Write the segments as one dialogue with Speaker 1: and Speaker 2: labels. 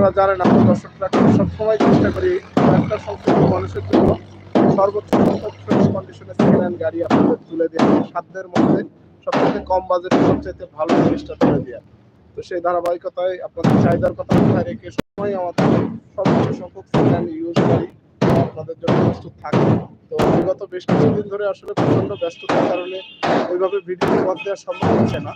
Speaker 1: আপনারা জানেন আমরা দর্শকরা সবসময় চেষ্টা করি একটা সংখ্যক মানুষের জন্য সর্বোচ্চ ফ্রেশ কন্ডিশনে সেকেন্ড গাড়ি আপনাদের তুলে দেওয়া সাধ্যের মধ্যে সবচেয়ে কম বাজেটে সবচেয়ে ভালো জিনিসটা তুলে দেওয়া তো সেই ধারাবাহিকতায় আপনাদের চাহিদার কথা মাথায় রেখে সময় আমাদের সর্বোচ্চ সংখ্যক সেকেন্ড ইউজ গাড়ি আপনাদের জন্য প্রস্তুত থাকে তো বিগত বেশ কিছুদিন ধরে আসলে প্রচণ্ড ব্যস্ততার কারণে ওইভাবে ভিডিও বাদ দেওয়া সম্ভব হচ্ছে না।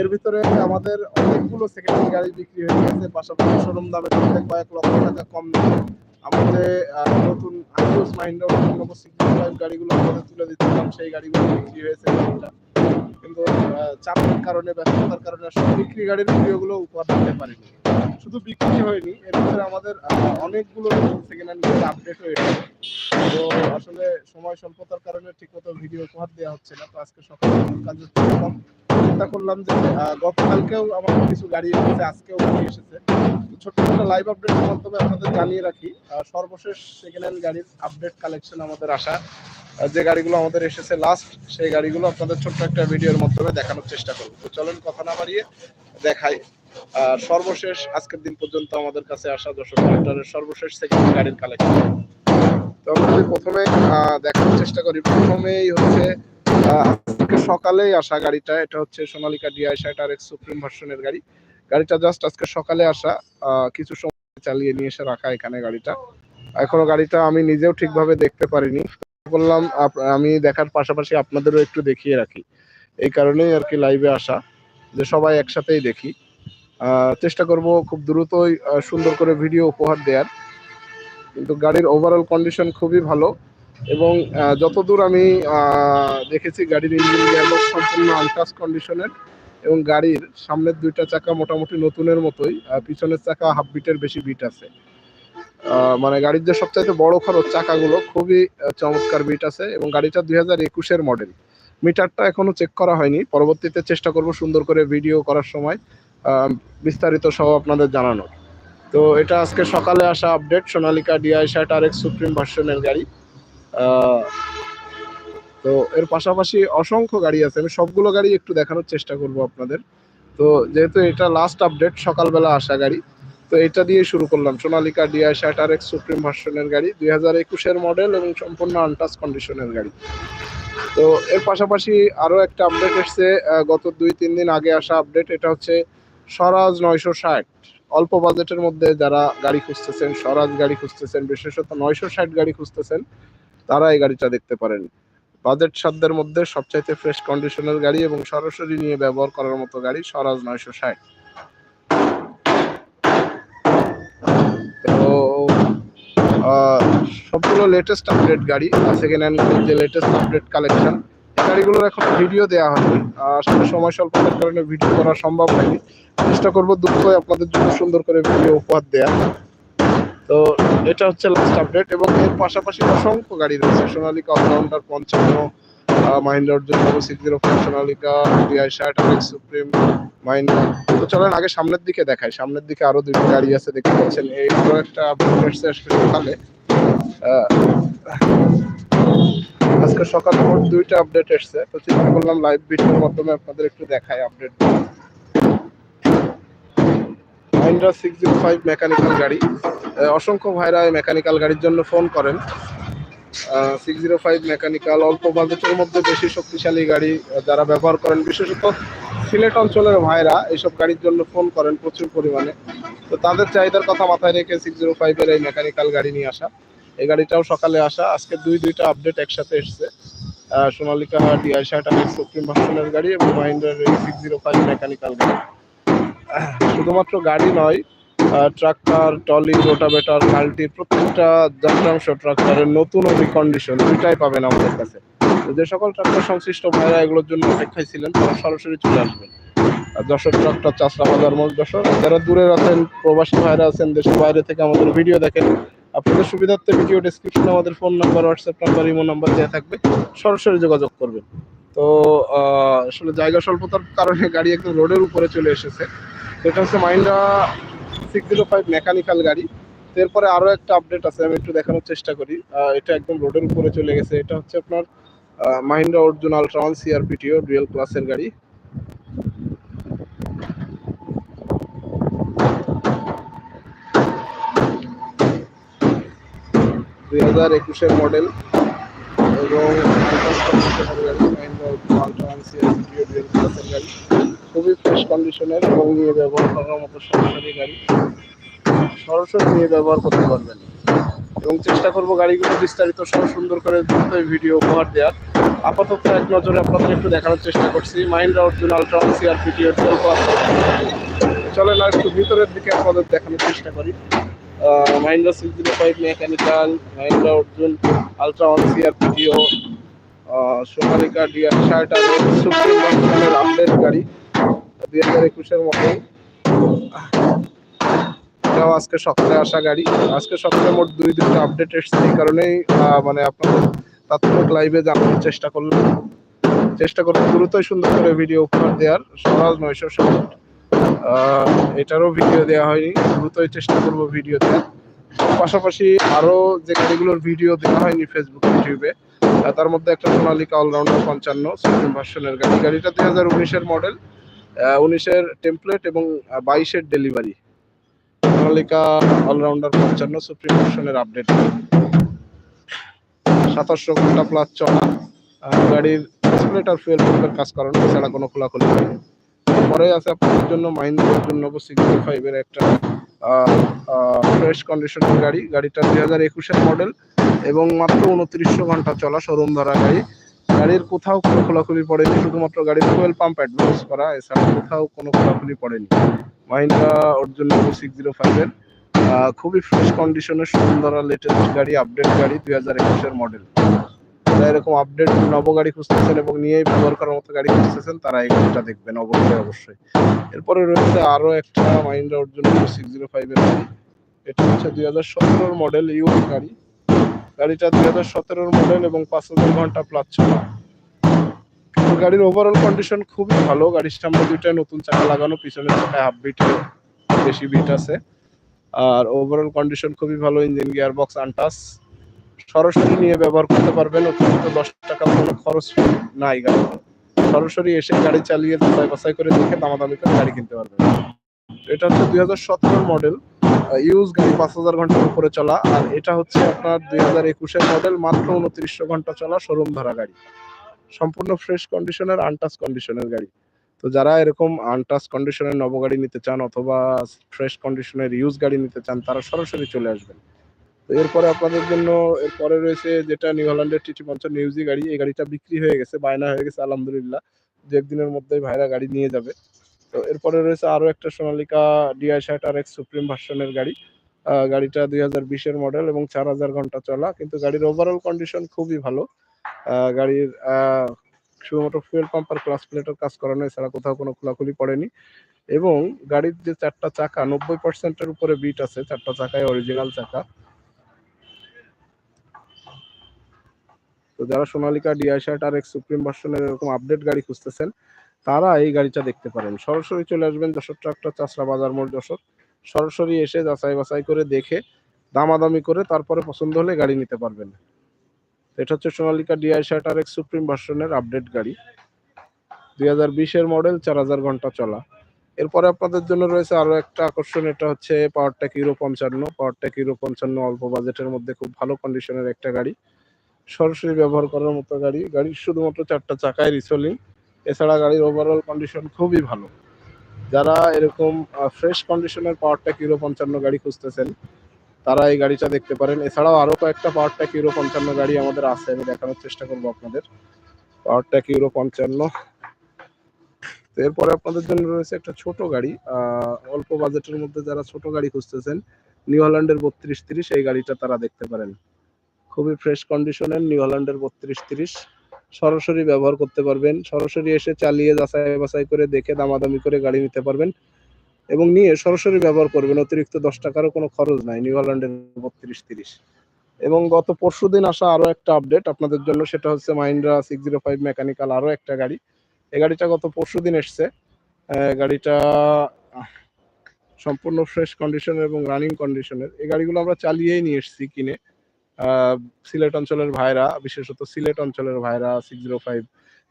Speaker 1: এর ভিতরে আমাদের অনেকগুলো সেকেন্ড হ্যান্ড গাড়ি বিক্রি হয়ে গেছে, পাশাপাশি শোরুম মধ্যে কয়েক লক্ষ টাকা কম দামে আমাদের নতুন আইওস মাইন্ডার গাড়িগুলো আমাদের তুলে দিচ্ছিলাম, সেই গাড়িগুলো বিক্রি হয়েছে। কিন্তু চাপের কারণে ব্যস্ততার কারণে বিক্রি গাড়ির ভিডিওগুলো উপহার দিতে পারিনি। শুধু বিক্রি হয়নি, এর ভিতরে আমাদের অনেকগুলো সেকেন্ড হ্যান্ড আপডেট হয়েছে তো আসলে সময় স্বল্পতার কারণে ঠিকমতো ভিডিও উপহার দেওয়া হচ্ছে না। তো আজকে সকালে কাজে করলাম চিন্তা করলাম যে গতকালকেও আমাদের কিছু গাড়ি এসেছে, আজকেও গাড়ি এসেছে। ছোট্ট একটা লাইভ আপডেটের মাধ্যমে আপনাদের জানিয়ে রাখি সর্বশেষ সেকেন্ড হ্যান্ড গাড়ির আপডেট কালেকশন আমাদের আসা যে গাড়িগুলো আমাদের এসেছে লাস্ট সেই গাড়িগুলো আপনাদের ছোট্ট একটা ভিডিওর মাধ্যমে দেখানোর চেষ্টা করব। তো চলেন কথা না বাড়িয়ে দেখাই। আর সর্বশেষ, আজকের দিন পর্যন্ত আমাদের কাছে আসা দর্শক কালেক্টরের সর্বশেষ সেকেন্ড গাড়ির কালেকশন তো আমরা যদি প্রথমে দেখার চেষ্টা করি। প্রথমেই হচ্ছে আজকে সকালেই আসা গাড়িটা। এটা হচ্ছে সোনালিকা ডিআই ষাট আর এক্স সুপ্রিম ভার্সনের গাড়ি। গাড়িটা জাস্ট আজকে সকালে আসা কিছু সময় চালিয়ে নিয়ে এসে রাখা এখানে গাড়িটা। এখনও গাড়িটা আমি নিজেও ঠিকভাবে দেখতে পারিনি। বললাম আমি দেখার পাশাপাশি আপনাদেরও একটু দেখিয়ে রাখি। এই কারণেই আর কি লাইভে আসা, যে সবাই একসাথেই দেখি। চেষ্টা করব খুব দ্রুতই সুন্দর করে ভিডিও উপহার দেওয়ার কিন্তু গাড়ির ওভারঅল কন্ডিশন খুবই ভালো এবং যতদূর আমি দেখেছি গাড়ির ইঞ্জিন গিয়ারবক্স সম্পূর্ণ আনটাচ কন্ডিশনের এবং গাড়ির সামনের দুইটা চাকা মোটামুটি নতুনের মতোই পিছনের চাকা হাফ বিটের বেশি বিট আছে। মানে গাড়ির যে সবচাইতে বড় খরচ চাকাগুলো, খুবই চমৎকার বিট আছে এবং গাড়িটা দুই হাজার একুশের মডেল মিটারটা এখনও চেক করা হয়নি। পরবর্তীতে চেষ্টা করব সুন্দর করে ভিডিও করার সময় বিস্তারিত সহ আপনাদের জানানোর। তো এটা আজকে সকালে আসা আপডেট সোনালিকা ডিআই ষাট আর এক্স সুপ্রিম ভার্সনের গাড়ি। তো এর পাশাপাশি অসংখ্য গাড়ি আছে। আমি সবগুলো গাড়ি একটু দেখানোর চেষ্টা করব আপনাদের। তো যেহেতু এটা লাস্ট আপডেট সকালবেলা আসা গাড়ি তো এটা দিয়ে শুরু করলাম। সোনালিকা ডিআই ষাট আর এক্স সুপ্রিম ভার্সনের গাড়ি, দুই হাজার একুশের মডেল এবং সম্পূর্ণ আনটাচ কন্ডিশনের গাড়ি। তো এর পাশাপাশি আরও একটা আপডেট এসছে গত দুই তিন দিন আগে আসা আপডেট এটা হচ্ছে স্বরাজ নয়শো ষাট। অল্প বাজেটের মধ্যে যারা গাড়ি খুঁজতেছেন, স্বরাজ গাড়ি খুঁজতেছেন, বিশেষত নয়শো ষাট গাড়ি খুঁজতেছেন, তারা এই গাড়িটা দেখতে পারেন। বাজেট সাধ্যের মধ্যে সবচাইতে ফ্রেশ কন্ডিশনের গাড়ি এবং সরাসরি নিয়ে ব্যবহার করার মতো গাড়ি স্বরাজ নয়শো ষাট। সবগুলো লেটেস্ট আপডেট গাড়ি সেকেন্ড হ্যান্ড যে লেটেস্ট আপডেট কালেকশন গাড়িগুলোর এখন ভিডিও দেওয়া হয়নি। আসলে সময় স্বল্পতার কারণে ভিডিও করা সম্ভব হয়নি। চেষ্টা করব দ্রুত আপনাদের জন্য সুন্দর করে ভিডিও উপহার দেওয়া তো এটা হচ্ছে লাস্ট আপডেট এবং এর পাশাপাশি অসংখ্য গাড়ি রয়েছে। সোনালিকা অলরাউন্ডার পঞ্চান্ন মাহিন্দ্রা অর্জুন, বাবু six zero five Sonalika supreme Mahindra তো চলেন আগে সামনের দিকে দেখাই। সামনের দিকে আরও দুটো গাড়ি আছে দেখতে পাচ্ছেন। এইগুলো একটা আপডেট এসছে সকালে। আজকে সকালে মোট দুইটা আপডেট এসছে তো চিন্তা করলাম লাইভ ভিডিওর মাধ্যমে আপনাদের একটু দেখাই update Mahindra six zero five mechanical গাড়ি। অসংখ্য ভাইরা এই মেকানিক্যাল গাড়ির জন্য ফোন করেন। সিক্স জিরো ফাইভ মেকানিক্যাল অল্প বাজেটের মধ্যে বেশি শক্তিশালী গাড়ি যারা ব্যবহার করেন, বিশেষত সিলেট অঞ্চলের ভাইরা এইসব গাড়ির জন্য ফোন করেন প্রচুর পরিমাণে। তো তাদের চাহিদার কথা মাথায় রেখে সিক্স জিরো ফাইভের এই মেকানিক্যাল গাড়ি নিয়ে আসা। এই গাড়িটাও সকালে আসা। আজকে দুই, দুইটা আপডেট একসাথে এসছে। সোনালিকা ডিআই ষাট সুপ্রিম ভার্সনের গাড়ি এবং মাহিন্দ্রার সিক্স জিরো ফাইভ মেকানিক্যাল গাড়ি। শুধুমাত্র গাড়ি নয় ট্রাক্টর টলি রোটাভেটর মাল্টি প্রত্যেকটা যন্ত্রাংশ ট্রাক্টরের নতুন ও কন্ডিশন দুইটাই পাবেন আমাদের কাছে। যে সকল ট্রাক্টর সংশ্লিষ্ট ভাইরা এগুলোর জন্য অপেক্ষায় ছিলেন তারা সরাসরি চলে আসবেন। যশোর ট্রাক্টর চাষরা বাজার মোট যশোর। যারা দূরে আছেন, প্রবাসী ভাইরা আছেন, দেশের বাইরে থেকে আমাদের ভিডিও দেখেন, আপনাদের সুবিধার্থে ভিডিও ডেসক্রিপশনে আমাদের phone number WhatsApp number imo number দেওয়া থাকবে। সরাসরি যোগাযোগ করবেন। তো আসলে জায়গা স্বল্পতার কারণে গাড়ি একদম রোডের উপরে চলে এসেছে। এটা হচ্ছে Mahindra six zero five mechanical গাড়ি। এরপরে আরও একটা আপডেট আছে, আমি একটু দেখানোর চেষ্টা করি। এটা একদম রোডের উপরে চলে গেছে। এটা হচ্ছে আপনার মাহিন্দ্রা অর্জুন আলট্রাওয়ান সিআরপিটিও ডুয়েল ক্লাসের গাড়ি। দুই হাজার একুশের মডেল এবং আলট্রাওয়ান সিআরপিটিও ডুয়েল ক্লাসের গাড়ি। খুবই ফ্রেশ কন্ডিশনের এবং নিয়ে ব্যবহার করার মতো সরাসরি গাড়ি সরাসরি নিয়ে ব্যবহার করতে পারবেন। এবং চেষ্টা করব গাড়িগুলো বিস্তারিত সহ সুন্দর করে দ্রুত ভিডিও উপহার দেওয়ার। আপাতত এক নজরে আপনাদের একটু দেখানোর চেষ্টা করছি। মাইন্ডা অর্জুন আলট্রা সিআরপিটি চলে না একটু ভিতরের দিকে আপনাদের দেখানোর চেষ্টা করি। Mahindra six zero five mechanical Mahindra Arjun ultra one সিআরপিটিও Sonalika DR শার্ট আর সুপ্রিম আপডেট গাড়ি। দুই হাজার একুশের মতোই। এটাও আজকে সকালে আসা গাড়ি। আজকে সকালে মোট দুই দুটো আপডেট এসছে। এই কারণেই মানে আপনাদের তাৎক্ষণিক লাইভে জানানোর চেষ্টা করলাম। চেষ্টা করব দ্রুতই সুন্দর করে ভিডিও উপহার দেওয়ার। সহজ নয়শো ষাট। এটারও ভিডিও দেওয়া হয়নি। দ্রুতই চেষ্টা করব ভিডিও দেওয়ার। পাশাপাশি আরও যে গাড়িগুলোর ভিডিও দেওয়া হয়নি ফেসবুক ইউটিউবে তার মধ্যে একটা সোনালিকা অলরাউন্ডার পঞ্চান্ন, সুপ্রিম ভার্সনের গাড়ি। গাড়িটা দুই হাজার উনিশের মডেল উনিশের টেমপ্লেট এবং বাইশের ডেলিভারি সোনালিকা অলরাউন্ডার পঞ্চান্ন, সুপ্রিম ভার্সনের আপডেট সাতাশশো ঘণ্টা প্লাস চলা। গাড়ির স্প্লেটার ফুয়েল পাম্পের কাজ করানো, এছাড়া কোনো খোলাখুলি নেই। পরে আছে আপনাদের জন্য মাইন্ডের জন্য সিক্সটি ফাইভের একটা ফ্রেশ কন্ডিশনের গাড়ি। গাড়িটা দুই হাজার একুশের মডেল এবং মাত্র উনত্রিশশো ঘণ্টা চলা শোরুম ধরা গাড়ি। গাড়ির কোথাও কোনো খোলাখুলি পড়েনি, শুধুমাত্র গাড়ির ফুয়েল পাম্প অ্যাডভান্স করা, এছাড়া কোথাও কোনো খোলাখুলি পড়েনি। মাহিন্দ্রা অর্জুন সিক্স জিরো ফাইভের খুবই ফ্রেশ কন্ডিশনের সুন্দর লেটেস্ট গাড়ি আপডেট গাড়ি দুই হাজার একুশের মডেল যারা এরকম আপডেট নব গাড়ি খুঁজতেছেন এবং নিয়েই ব্যবহার করার মতো গাড়ি খুঁজতেছেন, তারা এই গাড়িটা দেখবেন অবশ্যই অবশ্যই। এরপরে রয়েছে আরও একটা মাহিন্দ্রা অর্জুন সিক্স জিরো ফাইভের গাড়ি। এটা হচ্ছে দুই হাজার সতেরোর মডেল ইউজ গাড়ি। গাড়িটা দুই হাজার সতেরোর মডেল এবং পাঁচ হাজার ঘণ্টা প্লাস চলা। গাড়ির ওভারঅল কন্ডিশন খুবই ভালো। গাড়ির সামনে দুইটা নতুন চাকা লাগানো পিছনের চাকায় হাফ বিট বেশি বিট আছে। আর ওভারঅল কন্ডিশন খুবই ভালো ইঞ্জিন গিয়ার বক্স আনটাস সরাসরি নিয়ে ব্যবহার করতে পারবেন, অতিরিক্ত দশ টাকা কোনো খরচ নাই গাড়ি সরাসরি এসে গাড়ি চালিয়ে বাছাই করে দেখে দামাদামি করে গাড়ি কিনতে পারবেন। এটা হচ্ছে দুই হাজার মডেল ইউজ গাড়ি পাঁচ হাজার ঘণ্টার উপরে চলা, আর এটা হচ্ছে আপনার দুই হাজার একুশের মডেল মাত্র উনত্রিশশো ঘণ্টা চলা শোরুম ধরা গাড়ি। সম্পূর্ণ ফ্রেশ কন্ডিশনের আনটাচ কন্ডিশনের গাড়ি। তো যারা এরকম আনটাচ কন্ডিশনের নব গাড়ি নিতে চান অথবা ফ্রেশ কন্ডিশনের ইউজ গাড়ি নিতে চান, তারা সরাসরি চলে আসবেন। তো এরপরে আপনাদের জন্য, এরপরে রয়েছে যেটা নিউ হল্যান্ডের টিটি পঞ্চান্ন ইউজি গাড়ি। এই গাড়িটা বিক্রি হয়ে গেছে, বায়না হয়ে গেছে, আলহামদুলিল্লাহ। দু একদিনের মধ্যেই ভাইরা গাড়ি নিয়ে যাবে। তো এরপরে রয়েছে আরও একটা সোনালিকা ডিআই ষাট আর এক্স সুপ্রিম ভার্সনের গাড়ি। গাড়িটা দুই হাজার বিশের মডেল এবং চার হাজার ঘণ্টা চলা, কিন্তু গাড়ির ওভারঅল কন্ডিশন খুবই ভালো। গাড়ির শুধুমাত্র ফুয়েল পাম্প আর ক্লাস প্লেটের কাজ করানো, এছাড়া কোথাও কোনো খোলাখুলি পড়েনি। এবং গাড়ির যে চারটা চাকা, নব্বই পার্সেন্টের উপরে বিট আছে, চারটা চাকায় অরিজিনাল চাকা। তো যারা সোনালিকা ডিআই শার্ট আর এক্স সুপ্রিম ভার্সনের এরকম আপডেট গাড়ি খুঁজতেছেন তারা এই গাড়িটা দেখতে পারেন। সরাসরি চলে আসবেন যশোর ট্রাক্টর চাষরা বাজার মোড় যশোর। সরাসরি এসে যাচাই বাছাই করে দেখে, দামাদামি করে তারপরে পছন্দ হলে গাড়ি নিতে পারবেন। এটা হচ্ছে সোনালিকা ডিআই শার্ট আর এক্স সুপ্রিম ভার্সনের আপডেট গাড়ি। দুই হাজার বিশের মডেল, চার হাজার ঘণ্টা চলা। এরপরে আপনাদের জন্য রয়েছে আরও একটা আকর্ষণ, এটা হচ্ছে পাওয়ার ট্যাক ইউরো পঞ্চান্ন। পাওয়ার ট্যাক ইউরো পঞ্চান্ন অল্প বাজেটের মধ্যে খুব ভালো কন্ডিশনের একটা গাড়ি। সরাসরি ব্যবহার করার মতো গাড়ি। গাড়ির শুধুমাত্র চারটা চাকায় রিসোলিং এছাড়া গাড়ির ওভারঅল কন্ডিশন খুবই ভালো। যারা এরকম ফ্রেশ কন্ডিশনের পাওয়ার ট্যাক ইউরো পঞ্চান্ন গাড়ি খুঁজতেছেন, তারা এই গাড়িটা দেখতে পারেন। এছাড়াও আরও কয়েকটা পাওয়ার ট্যাক ইউরো পঞ্চান্ন গাড়ি আমাদের আছে, আমি দেখানোর চেষ্টা করব আপনাদের। পাওয়ার ট্যাক ইউরো পঞ্চান্ন। এরপরে আপনাদের জন্য রয়েছে একটা ছোট গাড়ি অল্প বাজেটের মধ্যে যারা ছোট গাড়ি খুঁজতেছেন নিউ হল্যান্ডের বত্রিশ তিরিশ, এই গাড়িটা তারা দেখতে পারেন। খুবই ফ্রেশ কন্ডিশনের নিউ হল্যান্ডের বত্রিশ তিরিশ। সরাসরি ব্যবহার করতে পারবেন। সরাসরি এসে চালিয়ে যাচাই বাছাই করে দেখে দামাদামি করে গাড়ি নিতে পারবেন এবং নিয়ে সরাসরি ব্যবহার করবেন। অতিরিক্ত দশ টাকারও কোনো খরচ নাই। নিউ হল্যান্ডের বত্রিশ তিরিশ। এবং গত পরশু দিন আসা আরও একটা আপডেট আপনাদের জন্য। সেটা হচ্ছে Mahindra six zero five mechanical আরও একটা গাড়ি। এই গাড়িটা গত পরশু দিন এসছে। গাড়িটা সম্পূর্ণ ফ্রেশ কন্ডিশনের এবং রানিং কন্ডিশনের এই গাড়িগুলো আমরা চালিয়েই নিয়ে এসেছি কিনে। সিলেট অঞ্চলের ভাইরা, বিশেষত সিলেট অঞ্চলের ভাইরা সিক্স জিরো ফাইভ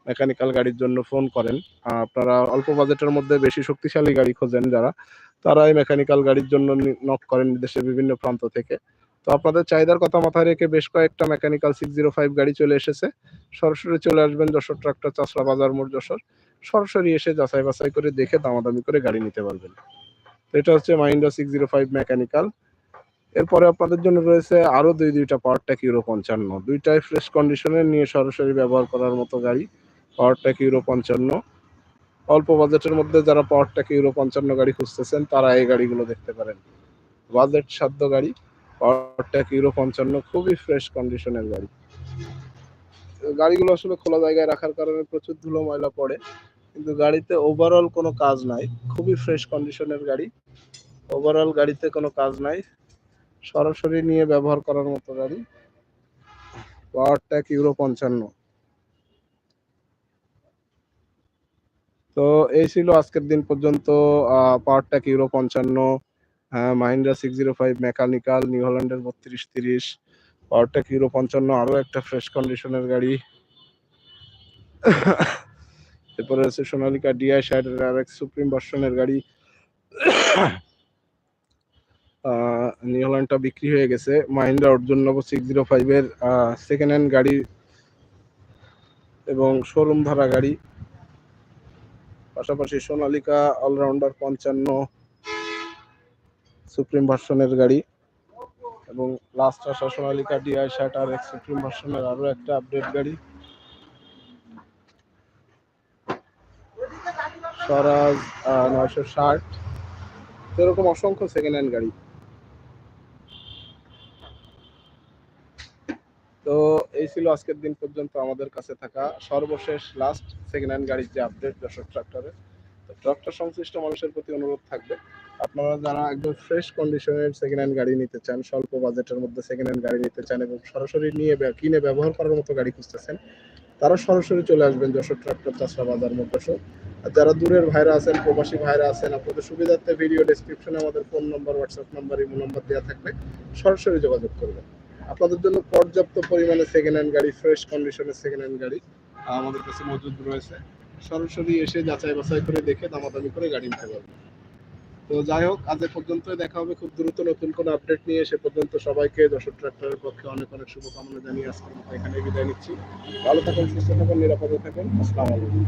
Speaker 1: মেকানিক্যাল গাড়ির জন্য ফোন করেন। আপনারা অল্প বাজেটের মধ্যে বেশি শক্তিশালী গাড়ি খোঁজেন যারা, তারা এই মেকানিক্যাল গাড়ির জন্য নক করেন দেশের বিভিন্ন প্রান্ত থেকে। তো আপনাদের চাহিদার কথা মাথায় রেখে বেশ কয়েকটা মেকানিক্যাল সিক্স জিরো ফাইভ গাড়ি চলে এসেছে। সরাসরি চলে আসবেন যশোর ট্রাক্টর চাষরা বাজার মোড় যশোর। সরাসরি এসে যাচাই বাছাই করে দেখে দামাদামি করে গাড়ি নিতে পারবেন। এটা হচ্ছে Mahindra six zero five mechanical এরপরে আপনাদের জন্য রয়েছে আরও দুই, দুইটা পাওয়ার ট্যাক ইউরো পঞ্চান্ন। দুইটাই ফ্রেশ কন্ডিশনে নিয়ে সরাসরি ব্যবহার করার মতো গাড়ি পাওয়ার ট্যাক ইউরো পঞ্চান্ন। অল্প বাজেটের মধ্যে যারা পাওয়ার ট্যাক ইউরো পঞ্চান্ন গাড়ি খুঁজতেছেন, তারা এই গাড়িগুলো দেখতে পারেন। বাজেট সাধ্য গাড়ি পাওয়ার ট্যাক ইউরো পঞ্চান্ন খুবই ফ্রেশ কন্ডিশনের গাড়ি। গাড়িগুলো আসলে খোলা জায়গায় রাখার কারণে প্রচুর ধুলো, ময়লা পড়ে, কিন্তু গাড়িতে ওভারঅল কোনো কাজ নাই। খুবই ফ্রেশ কন্ডিশনের গাড়ি। ওভারঅল গাড়িতে কোনো কাজ নাই। সরাসরি নিয়ে ব্যবহার করার মতো গাড়ি। পাওয়ার ট্যাক ইউরো পঞ্চান্ন। তো এই ছিল আজকের দিন পর্যন্ত পাওয়ার ট্যাক ইউরো পঞ্চান্ন Mahindra six zero five mechanical new হল্যান্ডের বত্রিশ তিরিশ পাওয়ার ট্যাক ইউরো পঞ্চান্ন, আরও একটা ফ্রেশ কন্ডিশনের গাড়ি। এরপরে আছে সোনালিকা ডিআই শাইডের আর এক সুপ্রিম ভার্সনের গাড়ি। নিউ বিক্রি হয়ে গেছে। Mahindra Arjun Novo six zero ফাইভের সেকেন্ড হ্যান্ড গাড়ি এবং শোরুম ধারা গাড়ি। পাশাপাশি সোনালিকা অলরাউন্ডার পঞ্চান্ন সুপ্রিম ভার্সনের গাড়ি। এবং লাস্ট আসা সোনালিকা ডিআই শার্ট আর এক সুপ্রিম ভার্সনের আরও একটা আপডেট গাড়ি। স্বরাজ নয়শো ষাট। এরকম অসংখ্য সেকেন্ড হ্যান্ড গাড়ি। তো এই ছিল আজকের দিন পর্যন্ত আমাদের কাছে থাকা সর্বশেষ লাস্ট সেকেন্ড হ্যান্ড গাড়ির যে আপডেট যশোর ট্রাক্টরের তো ট্রাক্টর সংশ্লিষ্ট মানুষের প্রতি অনুরোধ থাকবে। আপনারা যারা একদম ফ্রেশ কন্ডিশনের সেকেন্ড হ্যান্ড গাড়ি নিতে চান, স্বল্প বাজেটের মধ্যে সেকেন্ড হ্যান্ড গাড়ি নিতে চান এবং সরাসরি নিয়ে কিনে ব্যবহার করার মতো গাড়ি খুঁজতেছেন, তারা সরাসরি চলে আসবেন যশোর ট্রাক্টর চাষরা বাজার মধ্যে আর যারা দূরের ভাইরা আছেন, প্রবাসী ভাইরা আছেন, আপনাদের সুবিধার্থে ভিডিও ডেসক্রিপশনে আমাদের phone number WhatsApp number imo number দেওয়া থাকবে। সরাসরি যোগাযোগ করবেন। আপনাদের জন্য পর্যাপ্ত পরিমাণে সেকেন্ড হ্যান্ড গাড়ি ফ্রেশ কন্ডিশনের সেকেন্ড হ্যান্ড গাড়ি আমাদের কাছে মজুদ রয়েছে। সরাসরি এসে যাচাই বাছাই করে দেখে দামাদামি করে গাড়ি নিতে পারবেন। তো যাই হোক, আজ পর্যন্ত দেখা হবে খুব দ্রুত নতুন কোনো আপডেট নিয়ে। সে পর্যন্ত সবাইকে যশোর ট্রাক্টরের পক্ষে অনেক অনেক শুভকামনা জানিয়ে আজকের মতো এখানে বিদায় নিচ্ছি। ভালো থাকুন, সুস্থ থাকুন, নিরাপদে থাকুন। আসসালামু আলাইকুম।